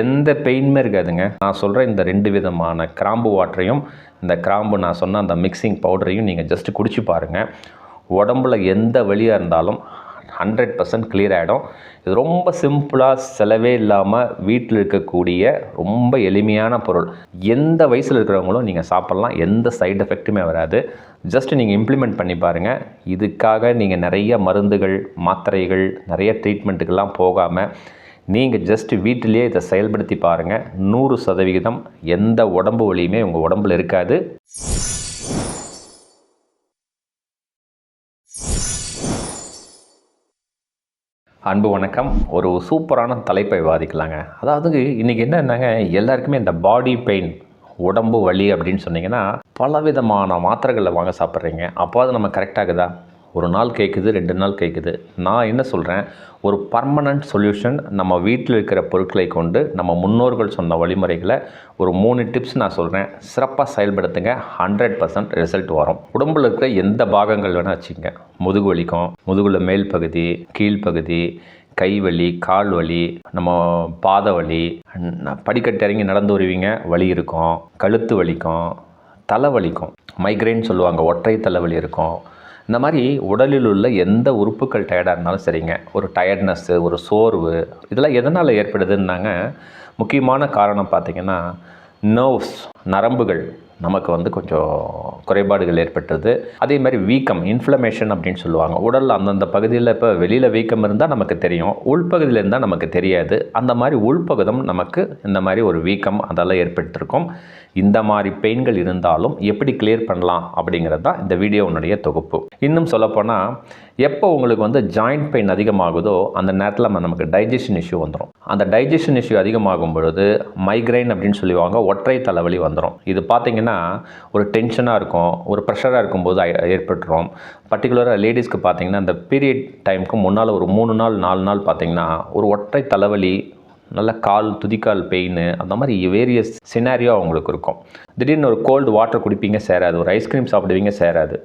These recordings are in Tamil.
எந்த பெயினுமே இருக்காதுங்க. நான் சொல்கிற இந்த ரெண்டு விதமான கிராம்பு வாட்டரையும் இந்த கிராம்பு நான் சொன்ன அந்த மிக்சிங் பவுடரையும் நீங்கள் ஜஸ்ட் குடிச்சு பாருங்கள் உடம்புல எந்த வலியாக இருந்தாலும் ஹண்ட்ரட் பர்சன்ட் கிளியர் ஆகிடும் இது ரொம்ப சிம்பிளாக செலவே இல்லாமல் வீட்டில் இருக்கக்கூடிய ரொம்ப எளிமையான பொருள். எந்த வயசில் இருக்கிறவங்களும் நீங்கள் சாப்பிட்லாம். எந்த சைடு எஃபெக்ட்டுமே வராது. ஜஸ்ட் நீங்கள் இம்ப்ளிமெண்ட் பண்ணி பாருங்கள் இதுக்காக நீங்கள் நிறைய மருந்துகள் மாத்திரைகள் நிறைய ட்ரீட்மெண்ட்டுக்கெல்லாம் போகாமல் நீங்கள் ஜஸ்ட் வீட்டிலேயே இதை செயல்படுத்தி பாருங்கள் நூறு சதவிகிதம் எந்த உடம்பு வலியுமே உங்கள் உடம்புல இருக்காது. அன்பு வணக்கம். ஒரு சூப்பரான தலைப்பை வாதிக்கலாங்க அதாவது இன்றைக்கி என்னன்னாங்க? எல்லாருக்குமே இந்த பாடி பெயின் உடம்பு வலி அப்படின்னு சொன்னீங்கன்னா பலவிதமான மாத்திரைகளை வாங்க சாப்பிட்றீங்க. அப்போ அது நம்ம கரெக்டாகுதா ஒரு நாள் கேட்குது ரெண்டு நாள் கேட்குது நான் என்ன சொல்கிறேன் ஒரு பர்மனண்ட் சொல்யூஷன் நம்ம வீட்டில் இருக்கிற பொருட்களை கொண்டு நம்ம முன்னோர்கள் சொன்ன வழிமுறைகளை ஒரு மூணு டிப்ஸ் நான் சொல்கிறேன் சிறப்பாக செயல்படுத்துங்க. ஹண்ட்ரட் பர்சன்ட் ரிசல்ட் வரும். உடம்புல இருக்கிற எந்த பாகங்கள் வேணால் வச்சுங்க முதுகு வலிக்கும். முதுகுல மேல் பகுதி கீழ்ப்பகுதி கை வலி கால் வலி நம்ம பாத வலி. படிக்கட்டு இறங்கி நடந்து வருவீங்க. வலி இருக்கும். கழுத்து வலிக்கும். தலை வலிக்கும். மைக்ரைன் சொல்லுவாங்க. ஒற்றை தலைவலி இருக்கும். இந்த மாதிரி உடலில் உள்ள எந்த உறுப்புகள் டயர்டாக இருந்தாலும் சரிங்க. ஒரு டயர்ட்னஸ்ஸு ஒரு சோர்வு இதெல்லாம் எதனால் ஏற்படுதுன்னாங்க? முக்கியமான காரணம் பார்த்திங்கன்னா நர்வ்ஸ் நரம்புகள் நமக்கு வந்து கொஞ்சம் குறைபாடுகள் ஏற்பட்டுருது. அதே மாதிரி வீக்கம் இன்ஃப்ளமேஷன் அப்படின்னு சொல்லுவாங்க. உடலில் அந்தந்த பகுதியில் இப்போ வெளியில் வீக்கம் இருந்தால் நமக்கு தெரியும். உள்பகுதியில் இருந்தால் நமக்கு தெரியாது. அந்த மாதிரி உள்பகுதம் நமக்கு இந்த மாதிரி ஒரு வீக்கம் அதெல்லாம் ஏற்பட்டிருக்கும். இந்த மாதிரி பெயின்கள் இருந்தாலும் எப்படி கிளியர் பண்ணலாம் அப்படிங்கிறது தான் இந்த வீடியோனுடைய தொகுப்பு. இன்னும் சொல்லப்போனால் எப்போ உங்களுக்கு வந்து ஜாயிண்ட் பெயின் அதிகமாகுதோ அந்த நேரத்தில் நம்ம- நமக்கு டைஜஷன் இஷ்யூ வந்துடும் அந்த டைஜஷன் இஷ்யூ அதிகமாகும் பொழுது மைக்ரைன் அப்படின்னு சொல்லுவாங்க ஒற்றை தலைவலி வந்துடும் இது பார்த்திங்கன்னா ஒரு டென்ஷனாக இருக்கும் ஒரு ப்ரெஷராக இருக்கும்போது ஏற்பட்டுரும். பர்டிகுலராக லேடிஸ்க்கு பார்த்தீங்கன்னா அந்த பீரியட் டைமுக்கு முன்னால் ஒரு மூணு நாள் நாலு நாள் பார்த்தீங்கன்னா ஒரு ஒற்றை தலைவலி நல்ல கால் துதிக்கால் பெயின் அந்த மாதிரி வேரியஸ் சினாரியோ அவங்களுக்கு இருக்கும். திடீர்னு ஒரு கோல்டு வாட்டர் குடிப்பீங்க சேராது. ஒரு ஐஸ்கிரீம் சாப்பிடுவீங்க சேராது.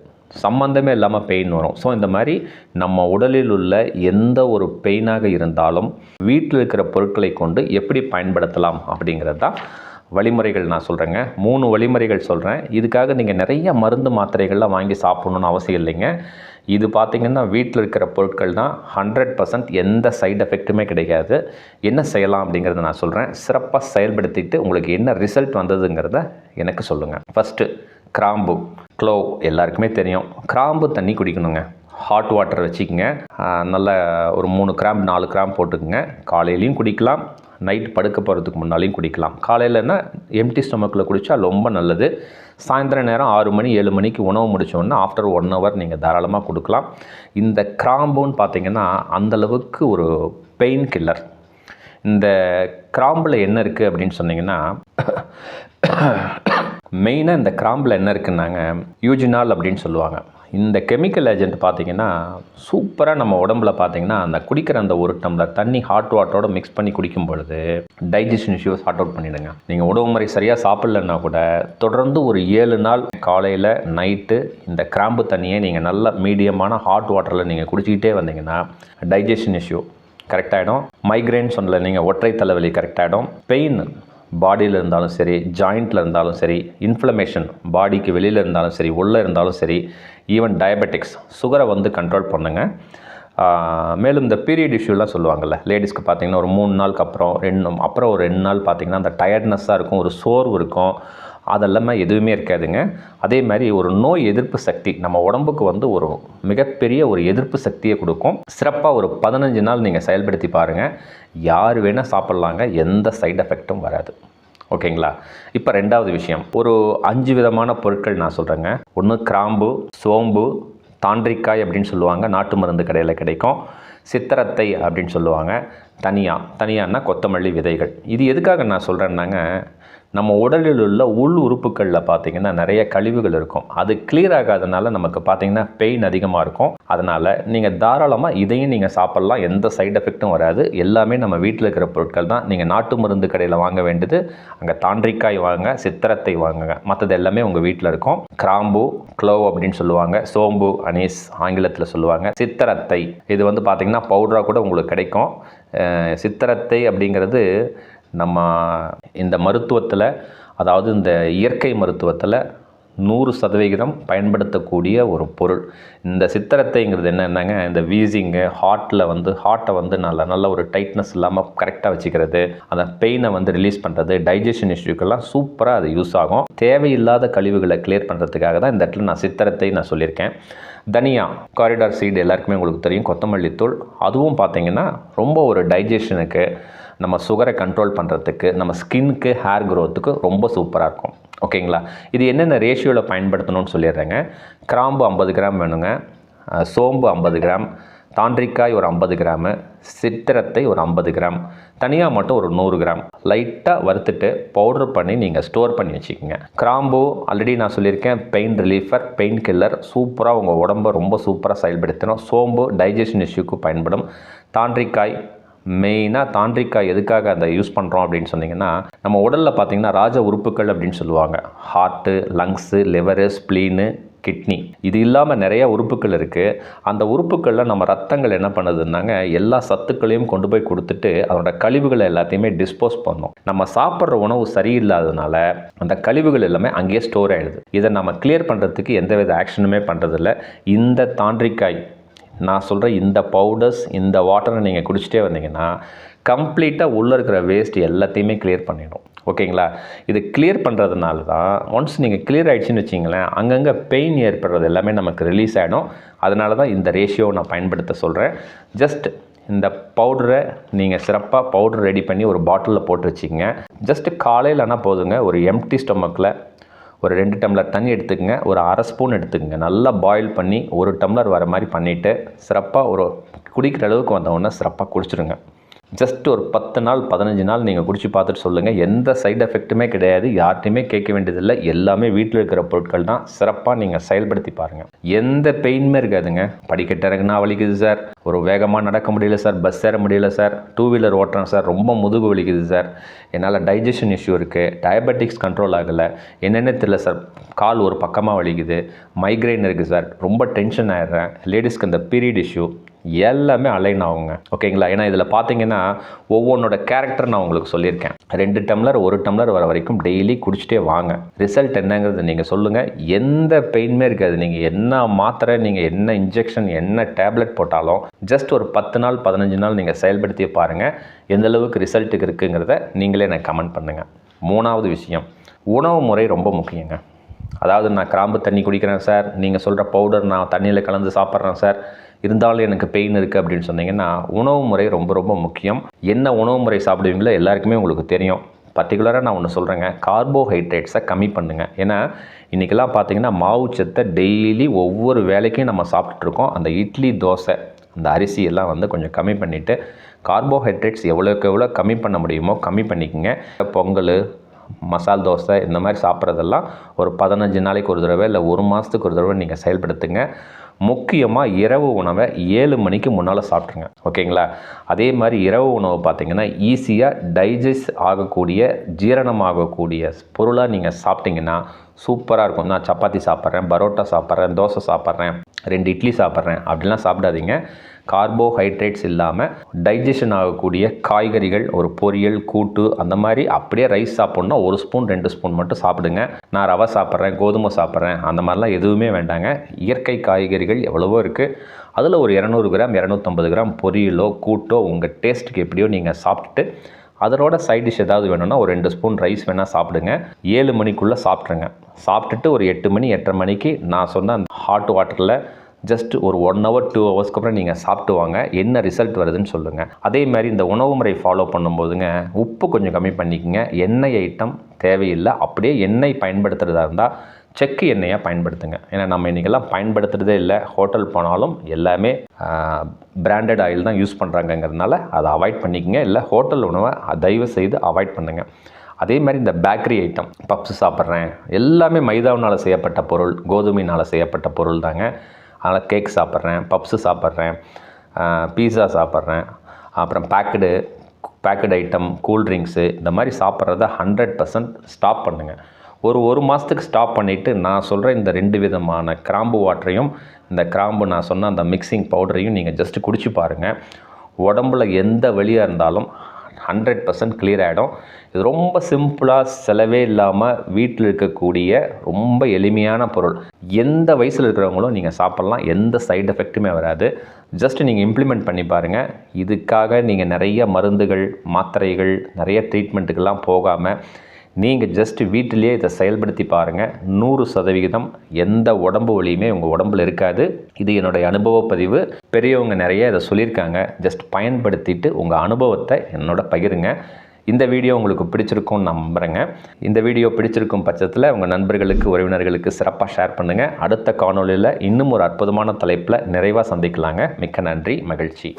சம்மந்தமே இல்லாமல் பெயின் வரும். ஸோ இந்த மாதிரி நம்ம உடலில் உள்ள எந்த ஒரு பெயினாக இருந்தாலும் வீட்டில் இருக்கிற பொருட்களை கொண்டு எப்படி பயன்படுத்தலாம் அப்படிங்கிறது தான் வழிமுறைகள் நான் சொல்கிறேங்க மூணு வழிமுறைகள் சொல்கிறேன் இதுக்காக நீங்கள் நிறைய மருந்து மாத்திரைகள்லாம் வாங்கி சாப்பிட்ணுன்னு அவசியம் இல்லைங்க. இது பார்த்திங்கன்னா வீட்டில் இருக்கிற பொருட்கள் தான் ஹண்ட்ரட் பர்சன்ட் எந்த சைடு எஃபெக்ட்டுமே கிடைக்காது. என்ன செய்யலாம் அப்படிங்கிறத நான் சொல்கிறேன் சிறப்பாக செயல்படுத்திட்டு உங்களுக்கு என்ன ரிசல்ட் வந்ததுங்கிறத எனக்கு சொல்லுங்கள் ஃபஸ்ட்டு கிராம்பு. க்ளோவ் எல்லாருக்குமே தெரியும். கிராம்பு தண்ணி குடிக்கணுங்க. ஹாட் வாட்டர் வச்சுக்கோங்க. நல்ல ஒரு மூணு கிராம் நாலு கிராம் போட்டுக்கோங்க. காலையிலையும் குடிக்கலாம். நைட் படுக்க போகிறதுக்கு முன்னாலையும் குடிக்கலாம். காலையிலன்னா எம்டி ஸ்டொமக்கில் குடித்தா ரொம்ப நல்லது. சாயந்தர நேரம் ஆறு மணி ஏழு மணிக்கு உணவு முடித்தோன்னா ஆஃப்டர் ஒன் ஹவர் நீங்கள் தாராளமாக கொடுக்கலாம். இந்த கிராம்புன்னு பார்த்தீங்கன்னா அந்தளவுக்கு ஒரு பெயின் கில்லர் இந்த கிராம்பில் என்ன இருக்குது அப்படின்னு சொன்னீங்கன்னா மெயினாக இந்த கிராம்பில் என்ன இருக்குன்னாங்க யூஜினால் அப்படின்னு சொல்லுவாங்க. இந்த கெமிக்கல் ஏஜென்ட் பார்த்திங்கன்னா சூப்பராக நம்ம உடம்புல பார்த்தீங்கன்னா அந்த குடிக்கிற அந்த ஒரு டம்ளர் தண்ணி ஹாட் வாட்டரோட மிக்ஸ் பண்ணி குடிக்கும் பொழுது டைஜஷன் இஷ்யூஸ் சார்ட் அவுட் பண்ணிடுங்க. நீங்கள் உணவு முறை சரியாக சாப்பிட்லன்னா கூட தொடர்ந்து ஒரு ஏழு நாள் காலையில் நைட்டு இந்த கிராம்பு தண்ணியை நீங்கள் நல்ல மீடியமான ஹாட் வாட்டரில் நீங்கள் குடிச்சிக்கிட்டே வந்தீங்கன்னா டைஜஷன் இஷ்யூ கரெக்டாகிடும் மைக்ரைன் சொன்னல நீங்கள் ஒற்றை தலைவலி கரெக்டாகிடும் பெயின் பாடியில் இருந்தாலும் சரி ஜாயிண்ட்டில் இருந்தாலும் சரி இன்ஃப்ளமேஷன் பாடிக்கு வெளியில் இருந்தாலும் சரி உள்ளே இருந்தாலும் சரி ஈவன் டயபெட்டிக்ஸ் சுகரை வந்து கண்ட்ரோல் பண்ணுங்கள் மேலும் இந்த பீரியட் இஷ்யூலாம் சொல்லுவாங்கள்ல லேடிஸ்க்கு பார்த்தீங்கன்னா ஒரு மூணு நாளுக்கு அப்புறம் ரெண்டு அப்புறம் ஒரு ரெண்டு நாள் பார்த்தீங்கன்னா அந்த டயர்ட்னஸ்ஸாக இருக்கும் ஒரு சோர்வு இருக்கும். அதெல்லாமே எதுவுமே இருக்காதுங்க. அதே மாதிரி ஒரு நோய் எதிர்ப்பு சக்தி நம்ம உடம்புக்கு வந்து ஒரு மிகப்பெரிய ஒரு எதிர்ப்பு சக்தியை கொடுக்கும். சிறப்பாக ஒரு பதினஞ்சு நாள் நீங்கள் செயல்படுத்தி பாருங்கள் யார் வேணால் சாப்பிட்லாங்க எந்த சைடு எஃபெக்ட்டும் வராது. ஓகேங்களா? இப்போ ரெண்டாவது விஷயம். ஒரு அஞ்சு விதமான பொருட்கள் நான் சொல்கிறேங்க ஒன்று கிராம்பு சோம்பு தாண்டிக்காய் அப்படின்னு சொல்லுவாங்க. நாட்டு மருந்து கடையில் கிடைக்கும். சித்திரத்தை அப்படின்னு சொல்லுவாங்க. தனியாக தனியான்னா கொத்தமல்லி விதைகள். இது எதுக்காக நான் சொல்கிறேன்னாங்க நம்ம உடலில் உள்ள உள் உறுப்புகளில் பார்த்தீங்கன்னா நிறைய கழிவுகள் இருக்கும். அது கிளியர் ஆகாதனால நமக்கு பார்த்தீங்கன்னா பெயின் அதிகமாக இருக்கும். அதனால் நீங்கள் தாராளமாக இதையும் நீங்கள் சாப்பிட்லாம். எந்த சைட் எஃபெக்ட்டும் வராது. எல்லாமே நம்ம வீட்டில் இருக்கிற பொருட்கள் தான். நீங்கள் நாட்டு மருந்து கடையில் வாங்க வேண்டியது. அங்கே தாண்டிக்காய் வாங்க சித்திரத்தை வாங்குங்க மற்றது எல்லாமே உங்கள் வீட்டில் இருக்கும். கிராம்பு க்ளோவ் அப்படின்னு சொல்லுவாங்க. சோம்பு அனீஸ் ஆங்கிலத்தில் சொல்லுவாங்க. சித்திரத்தை. இது வந்து பார்த்திங்கன்னா பவுடராக கூட உங்களுக்கு கிடைக்கும். சித்திரத்தை அப்படிங்கிறது நம்ம இந்த மருத்துவத்தில் அதாவது இந்த இயற்கை மருத்துவத்தில் நூறு சதவிகிதம் பயன்படுத்தக்கூடிய ஒரு பொருள். இந்த சித்திரத்தைங்கிறது என்னென்னாங்க இந்த வீசிங்கு ஹார்ட்டில் வந்து ஹார்ட்டை வந்து நல்ல நல்ல ஒரு டைட்னஸ் இல்லாமல் கரெக்டாக வச்சுக்கிறது அந்த பெயினை வந்து ரிலீஸ் பண்ணுறது டைஜஷன் இஷ்யூக்கெல்லாம் சூப்பராக அது யூஸ் ஆகும். தேவையில்லாத கழிவுகளை கிளியர் பண்ணுறதுக்காக தான் இந்த இடத்துல நான் சித்திரத்தை நான் சொல்லியிருக்கேன். தனியா காரிடார் சீடு எல்லாருக்குமே உங்களுக்கு தெரியும் கொத்தமல்லி தூள். அதுவும் பார்த்தீங்கன்னா ரொம்ப ஒரு டைஜஷனுக்கு நம்ம சுகரை கண்ட்ரோல் பண்ணுறதுக்கு நம்ம ஸ்கின்க்கு ஹேர் க்ரோத்துக்கு ரொம்ப சூப்பராக இருக்கும். ஓகேங்களா? இது என்னென்ன ரேஷியோவில் பயன்படுத்தணும்னு சொல்லிடுறேங்க. கிராம்பு ஐம்பது கிராம் வேணுங்க. சோம்பு ஐம்பது கிராம். தாண்டிக்காய் ஒரு ஐம்பது கிராமு. சித்திரத்தை ஒரு ஐம்பது கிராம். தனியாக மட்டும் ஒரு நூறு கிராம். லைட்டாக வறுத்துட்டு பவுடர் பண்ணி நீங்கள் ஸ்டோர் பண்ணி வச்சுக்கோங்க. கிராம்பு ஆல்ரெடி நான் சொல்லியிருக்கேன் பெயின் ரிலீஃபர் பெயின் கில்லர் சூப்பராக உங்கள் உடம்பை ரொம்ப சூப்பராக செயல்படுத்தணும். சோம்பு டைஜஷன் இஷ்யூக்கு பயன்படும். தாண்டிக்காய் மெயினாக தாண்டிக்காய் எதுக்காக அதை யூஸ் பண்ணுறோம் அப்படின்னு சொன்னிங்கன்னா நம்ம உடலில் பார்த்தீங்கன்னா ராஜ உறுப்புகள் அப்படின்னு சொல்லுவாங்க. Heart lungs liver spleen kidney இது இல்லாமல் நிறைய உறுப்புகள் இருக்குது அந்த உறுப்புகளில் நம்ம ரத்தங்கள் என்ன பண்ணுதுன்னாங்க எல்லா சத்துக்களையும் கொண்டு போய் கொடுத்துட்டு அதோட கழிவுகளை எல்லாத்தையுமே டிஸ்போஸ் பண்ணும். நம்ம சாப்பிட்ற உணவு சரியில்லாததுனால அந்த கழிவுகள் எல்லாமே அங்கேயே ஸ்டோர் ஆகிடுது இதை நம்ம கிளியர் பண்ணுறதுக்கு எந்தவித ஆக்ஷனுமே பண்ணுறதில்ல இந்த தாண்டிக்காய் நான் சொல்கிற இந்த பவுடர்ஸ் இந்த வாட்டரை நீங்கள் குடிச்சிட்டே வந்தீங்கன்னா கம்ப்ளீட்டாக உள்ளே இருக்கிற வேஸ்ட் எல்லாத்தையுமே கிளியர் பண்ணிடும். ஓகேங்களா? இது கிளியர் பண்ணுறதுனால தான் ஒன்ஸ் நீங்கள் கிளியர் ஆகிடுச்சின்னு வச்சிங்களேன் அங்கங்கே பெயின் ஏற்படுறது எல்லாமே நமக்கு ரிலீஸ் ஆகிடும் அதனால தான் இந்த ரேஷியோவை நான் பயன்படுத்த சொல்கிறேன் ஜஸ்ட் இந்த பவுடரை நீங்கள் சிறப்பாக பவுடர் ரெடி பண்ணி ஒரு பாட்டிலில் போட்டு வச்சிங்க ஜஸ்ட்டு காலையில் ஆனால் போதுங்க ஒரு எம்டி ஸ்டொமக்கில் ஒரு ரெண்டு டம்ளர் தண்ணி எடுத்துக்கங்க ஒரு அரை ஸ்பூன் எடுத்துக்கங்க. நல்லா பாயில் பண்ணி ஒரு டம்ளர் வர மாதிரி பண்ணிவிட்டு சிறப்பாக ஒரு குடிக்கிற அளவுக்கு வந்தவொடனே சிறப்பாக குடிச்சிருங்க. ஜஸ்ட் ஒரு பத்து நாள் பதினஞ்சு நாள் நீங்கள் குடிச்சு பார்த்துட்டு சொல்லுங்கள் எந்த சைடு எஃபெக்ட்டுமே கிடையாது. யார்ட்டையுமே கேட்க வேண்டியதில்லை. எல்லாமே வீட்டில் இருக்கிற பொருட்கள் தான். சிறப்பாக நீங்கள் செயல்படுத்தி பாருங்கள் எந்த பெயினுமே இருக்காதுங்க. படிக்கட்டு இறங்குனா வலிக்குது சார் ஒரு வேகமாக நடக்க முடியல சார் பஸ் ஏற முடியல சார் டூ வீலர் ஓட்டுறேன் சார் ரொம்ப முதுகு வலிக்குது சார் என்னால் டைஜஷன் இஷ்யூ இருக்குது டயபெட்டிக்ஸ் கண்ட்ரோல் ஆகலை. என்னென்ன தெரியல சார் கால் ஒரு பக்கமாக வலிக்குது. மைக்ரைன் இருக்குது சார் ரொம்ப டென்ஷன் ஆயிடுறேன். லேடிஸ்க்கு அந்த பீரியட் இஷ்யூ எல்லாமே அலைன் ஆகுங்க. ஓகேங்களா ஏன்னா இதில் பார்த்தீங்கன்னா ஒவ்வொன்றோட கேரக்டர் நான் உங்களுக்கு சொல்லியிருக்கேன். ரெண்டு டம்ளர் ஒரு டம்ளர் வர வரைக்கும் டெய்லி குடிச்சிட்டே வாங்க. ரிசல்ட் என்னங்கிறது நீங்கள் சொல்லுங்கள் எந்த பெயினுமே இருக்காது. நீங்கள் என்ன மாத்திரை நீங்கள் என்ன இன்ஜெக்ஷன் என்ன டேப்லெட் போட்டாலும் ஜஸ்ட் ஒரு பத்து நாள் பதினஞ்சு நாள் நீங்கள் செயல்படுத்தி பாருங்கள் எந்த அளவுக்கு ரிசல்ட்டுக்கு இருக்குங்கிறத நீங்களே எனக்கு கமெண்ட் பண்ணுங்கள் மூணாவது விஷயம். உணவு முறை ரொம்ப முக்கியங்க. அதாவது நான் கிராம்பு தண்ணி குடிக்கிறேன் சார். நீங்கள் சொல்கிற பவுடர் நான் தண்ணியில் கலந்து சாப்பிட்றேன் சார். இருந்தாலும் எனக்கு பெயின் இருக்குது அப்படின்னு சொன்னீங்கன்னா உணவு முறை ரொம்ப ரொம்ப முக்கியம். என்ன உணவு முறை சாப்பிடுவீங்களோ எல்லாருக்குமே உங்களுக்கு தெரியும். பர்டிகுலராக நான் ஒன்று சொல்கிறேங்க கார்போஹைட்ரேட்ஸை கம்மி பண்ணுங்கள் ஏன்னா இன்றைக்கெல்லாம் பார்த்தீங்கன்னா மாவு சத்தை டெய்லி ஒவ்வொரு வேலைக்கும் நம்ம சாப்பிட்டுட்ருக்கோம். அந்த இட்லி தோசை அந்த அரிசி எல்லாம் வந்து கொஞ்சம் கம்மி பண்ணிவிட்டு கார்போஹைட்ரேட்ஸ் எவ்வளோக்கு எவ்வளோ கம்மி பண்ண முடியுமோ கம்மி பண்ணிக்கோங்க. பொங்கல் மசால் தோசை இந்த மாதிரி சாப்பிட்றதெல்லாம் ஒரு பதினஞ்சு நாளைக்கு ஒரு தடவை இல்லை ஒரு மாதத்துக்கு ஒரு தடவை நீங்கள் செயல்படுத்துங்க. முக்கியமாக இரவு உணவை ஏழு மணிக்கு முன்னால் சாப்பிட்ருங்க ஓகேங்களா? அதே மாதிரி இரவு உணவு பார்த்திங்கன்னா ஈஸியாக டைஜஸ்ட் ஆகக்கூடிய ஜீரணமாகக்கூடிய பொருளாக நீங்கள் சாப்பிட்டிங்கன்னா சூப்பராக இருக்கும். நான் சப்பாத்தி சாப்பிட்றேன் பரோட்டா சாப்பிட்றேன் தோசை சாப்பிட்றேன் ரெண்டு இட்லி சாப்பிட்றேன். அப்படிலாம் சாப்பிடாதீங்க. கார்போஹைட்ரேட்ஸ் இல்லாமல் டைஜஷன் ஆகக்கூடிய காய்கறிகள் ஒரு பொரியல் கூட்டு அந்த மாதிரி அப்படியே ரைஸ் சாப்பிட்ணுன்னா ஒரு ஸ்பூன் ரெண்டு ஸ்பூன் மட்டும் சாப்பிடுங்க. நான் ரவை சாப்பிட்றேன் கோதுமை சாப்பிட்றேன் அந்த மாதிரிலாம் எதுவுமே வேண்டாங்க. இயற்கை காய்கறிகள் எவ்வளவோ இருக்குது அதில் ஒரு இரநூறு கிராம் இரநூத்தம்பது கிராம் பொரியலோ கூட்டோ உங்கள் டேஸ்ட்டுக்கு எப்படியோ நீங்கள் சாப்பிட்டுட்டு அதனோட சைட் டிஷ் ஏதாவது வேணும்னா ஒரு ரெண்டு ஸ்பூன் ரைஸ் வேணால் சாப்பிடுங்க. ஏழு மணிக்குள்ளே சாப்பிட்ருங்க. சாப்பிட்டுட்டு ஒரு எட்டு மணி எட்டரை மணிக்கு நான் சொன்ன அந்த ஹாட் வாட்டரில் ஜஸ்ட் ஒரு ஒன் ஹவர் டூ ஹவர்ஸ்க்கு அப்புறம் நீங்கள் சாப்பிட்டு வாங்க. என்ன ரிசல்ட் வருதுன்னு சொல்லுங்கள் அதே மாதிரி இந்த உணவு முறை ஃபாலோ பண்ணும்போதுங்க உப்பு கொஞ்சம் கம்மி பண்ணிக்கங்க. எண்ணெய் ஐட்டம் தேவையில்லை. அப்படியே எண்ணெய் பயன்படுத்துகிறதா இருந்தால் செக்கு எண்ணெயாக பயன்படுத்துங்க. ஏன்னா நம்ம இன்றைக்கெல்லாம் பயன்படுத்துகிறதே இல்லை. ஹோட்டல் போனாலும் எல்லாமே பிராண்டட் ஆயில் தான் யூஸ் பண்ணுறாங்கங்கிறதுனால அதை அவாய்ட் பண்ணிக்கங்க. இல்லை ஹோட்டல் உணவை தயவு செய்து அவாய்ட் பண்ணுங்கள் அதே மாதிரி இந்த பேக்கரி ஐட்டம் பப்ஸ் சாப்பிட்றேன். எல்லாமே மைதாவினால் செய்யப்பட்ட பொருள் கோதுமையினால் செய்யப்பட்ட பொருள் தாங்க. அதனால் கேக் சாப்பிட்றேன் பப்ஸு சாப்பிட்றேன் பீஸா சாப்பிட்றேன். அப்புறம் பேக்கடு பேக்கட் ஐட்டம் கூல்ட்ரிங்க்ஸு இந்த மாதிரி சாப்பிட்றத ஹண்ட்ரட் பர்சன்ட் ஸ்டாப் பண்ணுங்கள் ஒரு ஒரு மாதத்துக்கு ஸ்டாப் பண்ணிவிட்டு நான் சொல்கிற இந்த ரெண்டு விதமான கிராம்பு வாட்டரையும் இந்த கிராம்பு நான் சொன்ன அந்த மிக்சிங் பவுடரையும் நீங்கள் ஜஸ்ட்டு குடிச்சு பாருங்கள் உடம்புல எந்த வலியாக இருந்தாலும் ஹண்ட்ரட் பர்சன்ட் கிளியர் ஆகிடும் இது ரொம்ப சிம்பிளாக செலவே இல்லாமல் வீட்டில் இருக்கக்கூடிய ரொம்ப எளிமையான பொருள். எந்த வயசில் இருக்கிறவங்களும் நீங்கள் சாப்பிட்லாம் எந்த சைடு எஃபெக்ட்டுமே வராது. ஜஸ்ட் நீங்கள் இம்ப்ளிமெண்ட் பண்ணி பாருங்கள் இதுக்காக நீங்கள் நிறைய மருந்துகள் மாத்திரைகள் நிறைய ட்ரீட்மெண்ட்டுக்கெல்லாம் போகாமல் நீங்கள் ஜஸ்ட் வீட்டிலேயே இதை செயல்படுத்தி பாருங்கள் நூறு சதவிகிதம் எந்த உடம்பு வலியுமே உங்கள் உடம்புல இருக்காது. இது என்னுடைய அனுபவ பதிவு. பெரியவங்க நிறைய இதை சொல்லியிருக்காங்க. ஜஸ்ட் பயன்படுத்திட்டு உங்கள் அனுபவத்தை என்னோட பகிருங்க. இந்த வீடியோ உங்களுக்கு பிடிச்சிருக்கும்னு நம்புகிறேங்க இந்த வீடியோ பிடிச்சிருக்கும் பட்சத்தில் உங்கள் நண்பர்களுக்கு உறவினர்களுக்கு சிறப்பாக ஷேர் பண்ணுங்கள் அடுத்த காணொளியில் இன்னும் ஒரு அற்புதமான தலைப்பில் நிறைவாக சந்திக்கலாங்க. மிக்க நன்றி மகிழ்ச்சி.